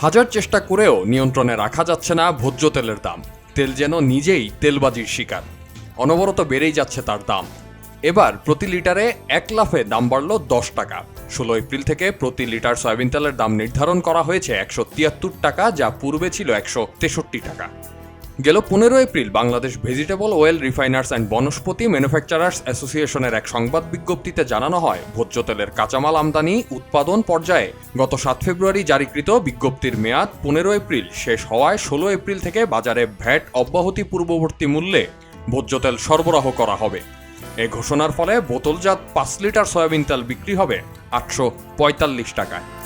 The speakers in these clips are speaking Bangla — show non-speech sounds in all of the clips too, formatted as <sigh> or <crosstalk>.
হাজার চেষ্টা করেও নিয়ন্ত্রণে রাখা যাচ্ছে না ভোজ্য তেলের দাম। তেল যেন নিজেই তেলবাজির শিকার। অনবরত বেড়েই যাচ্ছে তার দাম। এবার প্রতি লিটারে এক লাফে দাম বাড়ল দশ টাকা। ষোলো এপ্রিল থেকে প্রতি লিটার সয়াবিন তেলের দাম নির্ধারণ করা হয়েছে একশো তিয়াত্তর টাকা, যা পূর্বে ছিল একশো তেষট্টি টাকা। গেল পনেরো April Bangladesh Vegetable Oil Refiners and Vanaspati Manufacturers অ্যাসোসিয়েশনের এক সংবাদ বিজ্ঞপ্তিতে জানানো হয় ভোজ্য তেলের কাঁচামাল আমদানি, উৎপাদন পর্যায়ে গত সাত ফেব্রুয়ারি জারিকৃত বিজ্ঞপ্তির মেয়াদ পনেরো এপ্রিল শেষ হওয়ায় ষোলো এপ্রিল থেকে বাজারে ভ্যাট অব্যাহতি পূর্ববর্তী মূল্যে ভোজ্য তেল সরবরাহ করা হবে। এ ঘোষণার ফলে বোতলজাত পাঁচ লিটার সয়াবিন তেল বিক্রি হবে আটশো পঁয়তাল্লিশ টাকায়।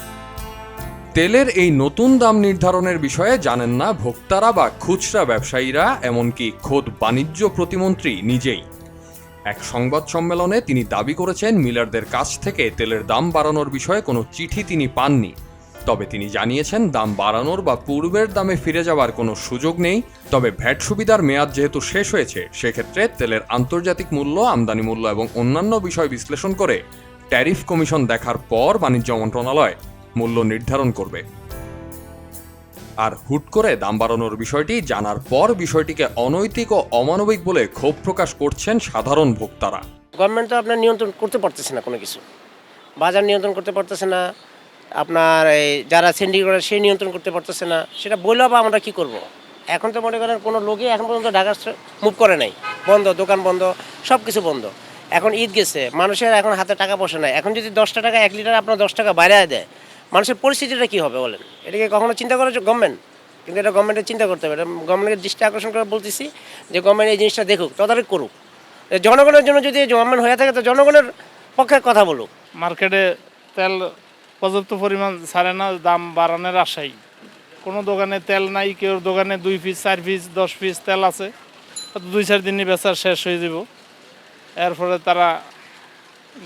তেলের এই নতুন দাম নির্ধারণের বিষয়ে জানেন না ভোক্তারা বা খুচরা ব্যবসায়ীরা, এমনকি খোদ বাণিজ্য প্রতিমন্ত্রী নিজেই। এক সংবাদ সম্মেলনে তিনি দাবি করেছেন, মিলারদের কাছ থেকে তেলের দাম বাড়ানোর বিষয়ে কোনো চিঠি তিনি পাননি। তবে তিনি জানিয়েছেন, দাম বাড়ানোর বা পূর্বের দামে ফিরে যাওয়ার কোনো সুযোগ নেই। তবে ভ্যাট সুবিধার মেয়াদ যেহেতু শেষ হয়েছে, সেক্ষেত্রে তেলের আন্তর্জাতিক মূল্য, আমদানি মূল্য এবং অন্যান্য বিষয় বিশ্লেষণ করে ট্যারিফ কমিশন দেখার পর বাণিজ্য মন্ত্রণালয় মূল্য নির্ধারণ করবে। আর হুট করে দাম বাড়ানোর বিষয়টি জানার পর বিষয়টিকে অনৈতিক ও অমানবিক বলে ক্ষোভ প্রকাশ করছেন সাধারণ ভোক্তারা। গভর্নমেন্ট তো আপনার নিয়ন্ত্রণ করতে পারতেছে না কোনো কিছু। বাজার নিয়ন্ত্রণ করতে পারতেছে না। আপনার এই যারা সিন্ডিকেট সেই নিয়ন্ত্রণ করতে পারতেছে না। সেটা বললেও বা আমরা কী করব। এখন তো মনে করেন কোনো লোকই এখন পর্যন্ত ঢাকা মুভ করে নাই। বন্ধ, দোকান বন্ধ সব কিছু বন্ধ। এখন ঈদ গেছে। মানুষের এখন হাতে টাকা পয়সা নাই। এখন যদি দশটা টাকা এক লিটার আপনার দশ টাকা বাইরে দেয় মানুষের পরিস্থিতিটা কী হবে বলেন? এটাকে কখনো চিন্তা করেছে গভর্নমেন্ট কিন্তু এটা গভর্নমেন্টের চিন্তা করতে হবে। এটা গভর্নমেন্টের দৃষ্টি আকর্ষণ করে বলতেছি যে গভর্নমেন্ট এই জিনিসটা দেখুক, তদারক করুক। জনগণের জন্য যদি গভর্নমেন্ট হয়ে থাকে, তো জনগণের পক্ষে কথা বলুক। মার্কেটে তেল পর্যাপ্ত পরিমাণ ছাড়ে না, দাম বাড়ানোর আশাই। কোনো দোকানে তেল নাই, কেউ দোকানে দুই পিস চার পিস দশ পিস তেল আছে। দুই, চার দিনই বেচার শেষ হয়ে যাব। এরপরে তারা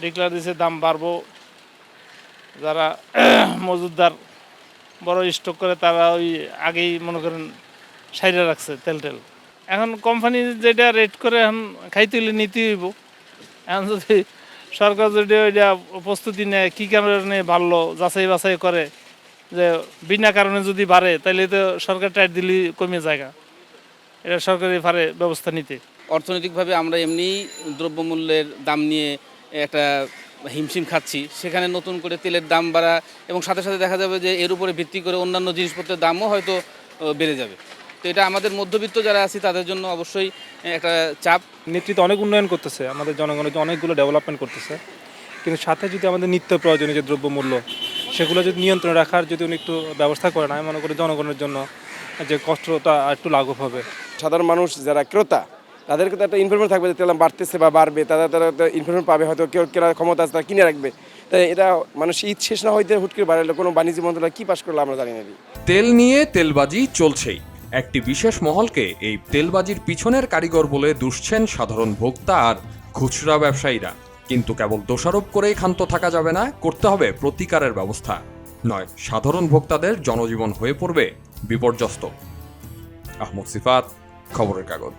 ডিক্লার দিছে দাম বাড়বো। যারা <clears throat> মজুদদার বড় স্টক করে, তারা ওই আগেই মনে করেন সাইডে রাখছে তেল টেল। এখন কোম্পানি যেটা রেট করে, এখন খাইতে হলে নিতে হইব। এখন যদি সরকার যদি ওইটা প্রস্তুতি নেয়, কী কারণে ভালো যাচাই বাছাই করে, যে বিনা কারণে যদি বাড়ে তাহলে তো সরকার টাইট দিলে কমে জায়গা। এটা সরকারি পারে ব্যবস্থা নিতে। অর্থনৈতিকভাবে আমরা এমনি দ্রব্যমূল্যের দাম নিয়ে একটা হিমশিম খাচ্ছি সেখানে নতুন করে তেলের দাম বাড়া এবং সাথে সাথে দেখা যাবে যে এর উপরে ভিত্তি করে অন্যান্য জিনিসপত্রের দামও হয়তো বেড়ে যাবে। তো এটা আমাদের মধ্যবিত্ত যারা আছি তাদের জন্য অবশ্যই একটা চাপ। নেতৃত্ব অনেক উন্নয়ন করতেছে আমাদের জনগণের অনেকগুলো ডেভেলপমেন্ট করতেছে। কিন্তু সাথে যদি আমাদের নিত্য প্রয়োজনীয় যে দ্রব্যমূল্য সেগুলো যদি নিয়ন্ত্রণে রাখার যদি উনি একটু ব্যবস্থা করেন আমি মনে করি জনগণের জন্য যে কষ্টটা একটু লাঘব হবে। সাধারণ মানুষ যারা ক্রেতা তাদেরকে তো একটা ইনফরমেশন থাকবে যে তেল বাড়তেছে বা বাড়বে, তারা তারা ইনফরমেশন পাবে, হয়তো কেউ কেনার ক্ষমতা আছে, তারা কিনে রাখবে। তাই এটা মানুষ ঈদ শেষ না হইতে হুট করে বাড়ালে কোনো বাণিজ্য মন্ত্রণালয় কী পাশ করল আমরা জানি না তেল নিয়ে তেলবাজি চলছেই। একটি বিশেষ মহলকে এই তেলবাজির পিছনের কারিগর বলে দুষছেন সাধারণ ভোক্তা আর খুচরা ব্যবসায়ীরা। কিন্তু কেবল দোষারোপ করেই ক্ষান্ত থাকা যাবে না, করতে হবে প্রতিকারের ব্যবস্থা। নয়, সাধারণ ভোক্তাদের জনজীবন হয়ে পড়বে বিপর্যস্ত। আহমদ সিফাত, খবরের কাগজ।